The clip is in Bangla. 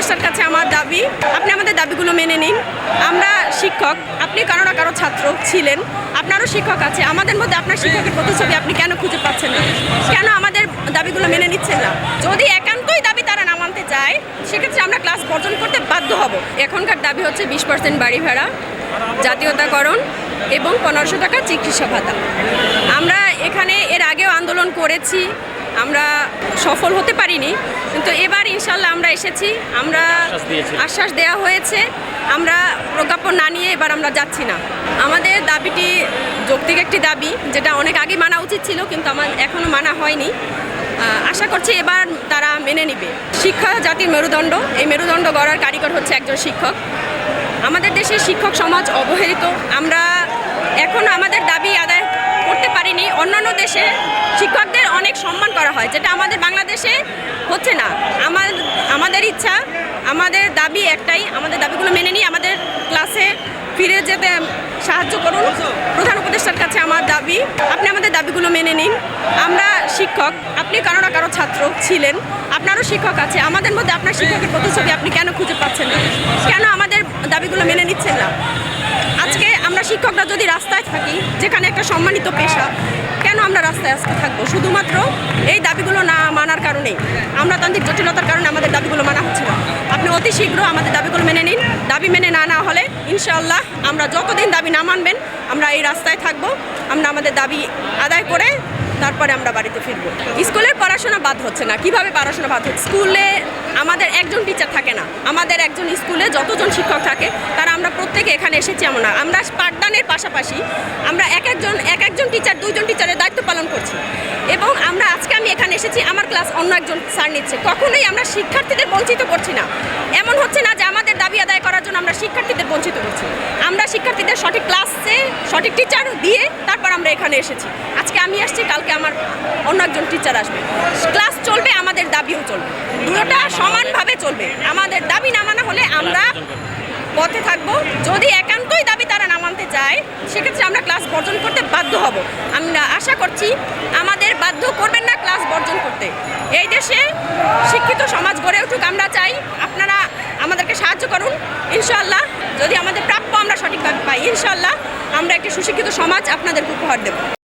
উপদেষ্টার কাছে আমার দাবি, আপনি আমাদের দাবিগুলো মেনে নিন। আমরা শিক্ষক, আপনি কারও না কারও ছাত্র ছিলেন। আপনারও শিক্ষক আছে, আমাদের মধ্যে আপনার শিক্ষকের প্রতিচ্ছবি আপনি কেন খুঁজে পাচ্ছেন না? কেন আমাদের দাবিগুলো মেনে নিচ্ছেন না? যদি একান্তই দাবি তারা না মানতে চায়, সেক্ষেত্রে আমরা ক্লাস বর্জন করতে বাধ্য হব। এখনকার দাবি হচ্ছে বিশ পার্সেন্ট বাড়ি ভাড়া, জাতীয়তাকরণ এবং পনেরোশো টাকা চিকিৎসা ভাতা। আমরা এখানে এর আগেও আন্দোলন করেছি আমরা সফল হতে পারিনি কিন্তু এবার ইনশাল্লাহ আমরা এসেছি আমরা আশ্বাস দেওয়া হয়েছে আমরা প্রজ্ঞাপন না নিয়ে এবার আমরা যাচ্ছি না। আমাদের দাবিটি যৌক্তিক একটি দাবি যেটা অনেক আগে মানা উচিত ছিল কিন্তু আমার এখনও মানা হয়নি। আশা করছি এবার তারা মেনে নিবে। শিক্ষা জাতির মেরুদণ্ড এই মেরুদণ্ড গড়ার কারিগর হচ্ছে একজন শিক্ষক। আমাদের দেশের শিক্ষক সমাজ অবহেলিত আমরা এখন আমাদের দাবি আদায় করতে পারিনি অন্যান্য দেশে শিক্ষকদের অনেক সম্মান করা হয়, যেটা আমাদের বাংলাদেশে হচ্ছে না। আমার, আমাদের ইচ্ছা, আমাদের দাবি একটাই, আমাদের দাবিগুলো মেনে নিয়ে আমাদের ক্লাসে ফিরে যেতে সাহায্য করুন। প্রধান উপদেষ্টার কাছে আমার দাবি, আপনি আমাদের দাবিগুলো মেনে নিন। আমরা শিক্ষক, আপনি কারও না কারও ছাত্র ছিলেন। আপনারও শিক্ষক আছে, আমাদের মধ্যে আপনার শিক্ষকের প্রতিচ্ছবি আপনি কেন খুঁজে পাচ্ছেন না? কেন আমাদের দাবিগুলো মেনে নিচ্ছেন না? শিক্ষকরা যদি রাস্তায় থাকি, যেখানে একটা সম্মানিত পেশা, কেন আমরা রাস্তায় আজকে থাকব? শুধুমাত্র এই দাবিগুলো না মানার কারণেই আমলাতান্ত্রিক জটিলতার কারণে আমাদের দাবিগুলো মানা হচ্ছে না। আপনি অতি শীঘ্র আমাদের দাবিগুলো মেনে নিন। দাবি মেনে না না হলে ইনশাআল্লাহ আমরা যতদিন দাবি না মানবেন, আমরা এই রাস্তায় থাকব। আমরা আমাদের দাবি আদায় করে তারপরে আমরা বাড়িতে ফিরবো। স্কুলের পড়াশোনা বাদ হচ্ছে না। কীভাবে পড়াশোনা বাদ হচ্ছে? স্কুলে আমাদের একজন টিচার থাকে আমাদের একজন স্কুলে যতজন শিক্ষক থাকে তারা আমরা প্রত্যেকে এখানে এসেছি না। আমরা পাঠদানের পাশাপাশি আমরা এক একজন এক একজন টিচার দুইজন টিচারের দায়িত্ব পালন করছি। এবং আমরা আজকে আমি এখানে এসেছি, আমার ক্লাস অন্য একজন স্যার নিচ্ছে। কখনোই আমরা শিক্ষার্থীদের বঞ্চিত করছি না। এমন হচ্ছে না যে আমাদের দাবি আদায় করার জন্য আমরা শিক্ষার্থীদের বঞ্চিত করছি। আমরা শিক্ষার্থীদের সঠিক ক্লাসে সঠিক টিচার দিয়ে তারপর আমরা এখানে এসেছি। আজকে আমি আসছি, কালকে আমার অন্য একজন টিচার আসবে। ক্লাস চলবে, আমাদের দাবিও চলবে। দুটোটা সমানভাবে চলবে। আমাদের দাবি না মানা হলে আমরা পথে থাকব। যদি একান্তই দাবি তারা না মানতে চায়, সেক্ষেত্রে আমরা ক্লাস বর্জন করতে বাধ্য হব। আমরা আশা করছি আমাদের বাধ্য করবেন না ক্লাস বর্জন করতে। এই দেশে শিক্ষিত সমাজ গড়ে উঠুক আমরা চাই। আপনারা আমাদেরকে সাহায্য করুন ইনশাল্লাহ যদি আমাদের প্রাপ্য আমরা সঠিকভাবে পাই ইনশাল্লাহ আমরা একটি সুশিক্ষিত সমাজ আপনাদেরকে উপহার দেবো।